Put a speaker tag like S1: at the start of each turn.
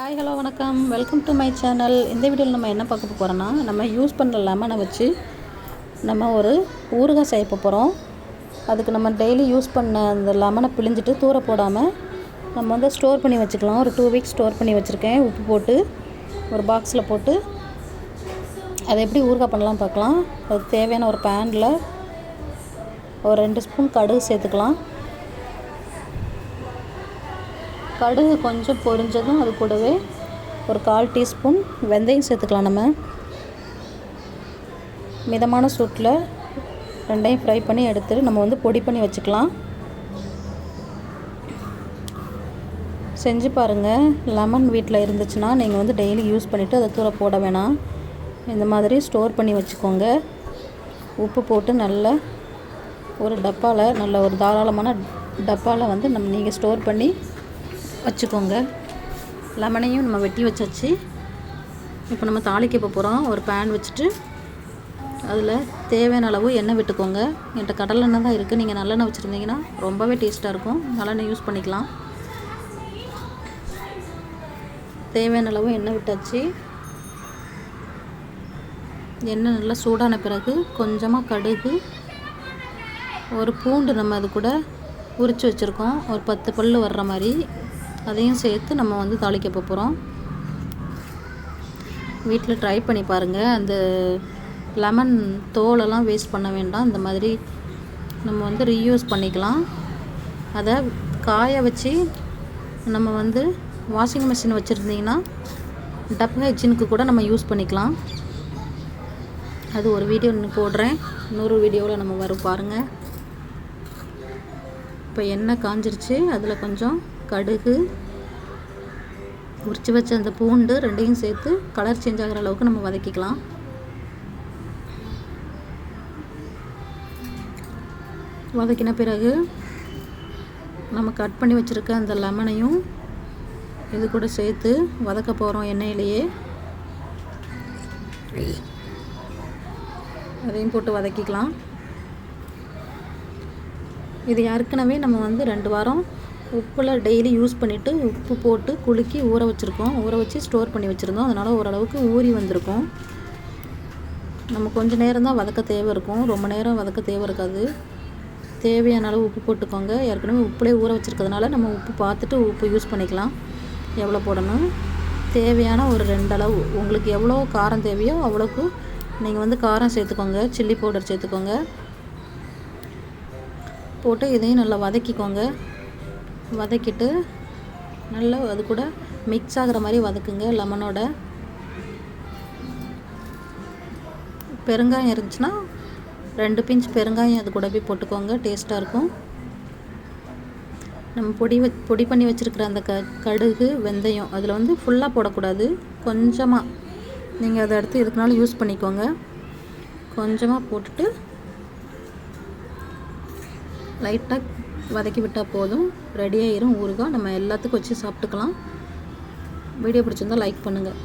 S1: Hi hello வணக்கம். Welcome to my channel இந்த வீடியோவில் நம்ம என்ன பார்க்க போகிறோன்னா நம்ம யூஸ் பண்ணுற லெமனை வச்சு நம்ம ஒரு ஊறுகாய் செய்ய போகிறோம் அதுக்கு நம்ம டெய்லி யூஸ் பண்ண அந்த லெமனை பிழிஞ்சிட்டு தூர போடாமல் நம்ம வந்து ஸ்டோர் பண்ணி வச்சுக்கலாம். ஒரு டூ வீக்ஸ் ஸ்டோர் பண்ணி வச்சுருக்கேன். உப்பு போட்டு ஒரு பாக்ஸில் போட்டு அதை எப்படி ஊறுகாய் பண்ணலாம் பார்க்கலாம். அதுக்கு தேவையான ஒரு பேனில் ஒரு ரெண்டு ஸ்பூன் கடுகு சேர்த்துக்கலாம். கடுகு கொஞ்சம் பொரிஞ்சதும் அது கூடவே ஒரு கால் டீஸ்பூன் வெந்தயம் சேர்த்துக்கலாம் நம்ம. மிதமான சூட்டில் ரெண்டையும் ஃப்ரை பண்ணி எடுத்துட்டு நம்ம வந்து பொடி பண்ணி வச்சுக்கலாம். செஞ்சு பாருங்கள் லெமன் வீட்டில் இருந்துச்சுன்னா நீங்கள் வந்து டெய்லி யூஸ் பண்ணிவிட்டு அதை தூர போட வேணாம். இந்த மாதிரி ஸ்டோர் பண்ணி வச்சுக்கோங்க. உப்பு போட்டு நல்ல ஒரு டப்பாவில் நல்ல ஒரு தாராளமான டப்பாவில் வந்து நம்ம நீங்கள் ஸ்டோர் பண்ணி வச்சுக்கோங்க. லெமனையும் நம்ம வெட்டி வச்சாச்சு. இப்போ நம்ம தாளிக்க போகிறோம் ஒரு பேன் வச்சுட்டு அதில் தேவையான அளவு எண்ணெய் விட்டுக்கோங்க. என்கிட்ட கடலை எண்ணெய் தான் இருக்குது நீங்கள் நல்லெண்ணெய் வச்சுருந்தீங்கன்னா ரொம்பவே டேஸ்ட்டாக இருக்கும். நல்லெண்ணெய் யூஸ் பண்ணிக்கலாம். தேவையான அளவு எண்ணெய் விட்டாச்சு. எண்ணெய் நல்லா சூடான பிறகு கொஞ்சமாக கடுகு ஒரு பூண்டு நம்ம அது கூட உரித்து வச்சுருக்கோம். ஒரு பத்து பல் வர்ற மாதிரி. அதையும் சேர்த்து நம்ம வந்து தாளிக்க போகிறோம் வீட்டில் ட்ரை பண்ணி பாருங்கள் அந்த லெமன் தோலெல்லாம் வேஸ்ட் பண்ண வேண்டாம். இந்த மாதிரி நம்ம வந்து ரீயூஸ் பண்ணிக்கலாம். அதை காய வச்சு நம்ம வந்து வாஷிங் மிஷின் வச்சுருந்தீங்கன்னா டப் ஹெச்சினுக்கு கூட நம்ம யூஸ் பண்ணிக்கலாம். அது ஒரு வீடியோ போடுறேன். இன்னொரு வீடியோவில் நம்ம வரும் பாருங்கள் இப்போ எண்ணெய் காஞ்சிருச்சு. அதில் கொஞ்சம் கடுகு உரித்து வச்ச அந்த பூண்டு ரெண்டையும் சேர்த்து கலர் சேஞ்ச் ஆகிற அளவுக்கு நம்ம வதக்கிக்கலாம். வதக்கின பிறகு நம்ம கட் பண்ணி வச்சுருக்க அந்த லெமனையும் இது கூட சேர்த்து வதக்க போகிறோம் எண்ணெயிலேயே. அதையும் போட்டு வதக்கிக்கலாம். இது ஏற்கனவே நம்ம வந்து ரெண்டு வாரம் உப்பில் டெய்லி யூஸ் பண்ணிவிட்டு உப்பு போட்டு குலுக்கி ஊற வச்சுருக்கோம். ஊற வச்சு ஸ்டோர் பண்ணி வச்சுருந்தோம். அதனால் ஓரளவுக்கு ஊறி வந்திருக்கும். நம்ம கொஞ்சம் நேரம் தான் வதக்க தேவை இருக்கும். ரொம்ப நேரம் வதக்க தேவை இருக்காது. தேவையான அளவு உப்பு போட்டுக்கோங்க. ஏற்கனவே உப்புலேயே ஊற வச்சுருக்கிறதுனால நம்ம உப்பு பார்த்துட்டு உப்பு யூஸ் பண்ணிக்கலாம். எவ்வளோ போடணும்? தேவையான ஒரு ரெண்டளவு உங்களுக்கு எவ்வளோ காரம் தேவையோ அவ்வளோக்கு நீங்கள் வந்து காரம் சேர்த்துக்கோங்க. சில்லி பவுடர் சேர்த்துக்கோங்க. போட்டு இதையும் நல்லா வதக்கிக்கோங்க. வதக்கிட்டு நல்லா அது கூட மிக்ஸ் ஆகிற மாதிரி வதக்குங்க லெமனோட பெருங்காயம் இருந்துச்சுன்னா ரெண்டு பிஞ்ச் பெருங்காயம் அது கூட போய் போட்டுக்கோங்க டேஸ்ட்டாக இருக்கும். நம்ம பொடி வ பொடி பண்ணி வச்சுருக்கிற அந்த க கடுகு வெந்தயம் அதில் வந்து ஃபுல்லாக போடக்கூடாது. கொஞ்சமாக நீங்கள் அதை எடுத்து எதுக்குனாலும் யூஸ் பண்ணிக்கோங்க. கொஞ்சமாக போட்டுட்டு லைட்டாக வதக்கி விட்டால் போதும். ரெடியாகிடும் ஊறுகாய் நம்ம எல்லாத்துக்கும் வச்சு சாப்பிட்டுக்கலாம். வீடியோ பிடிச்சிருந்தால் லைக் பண்ணுங்கள்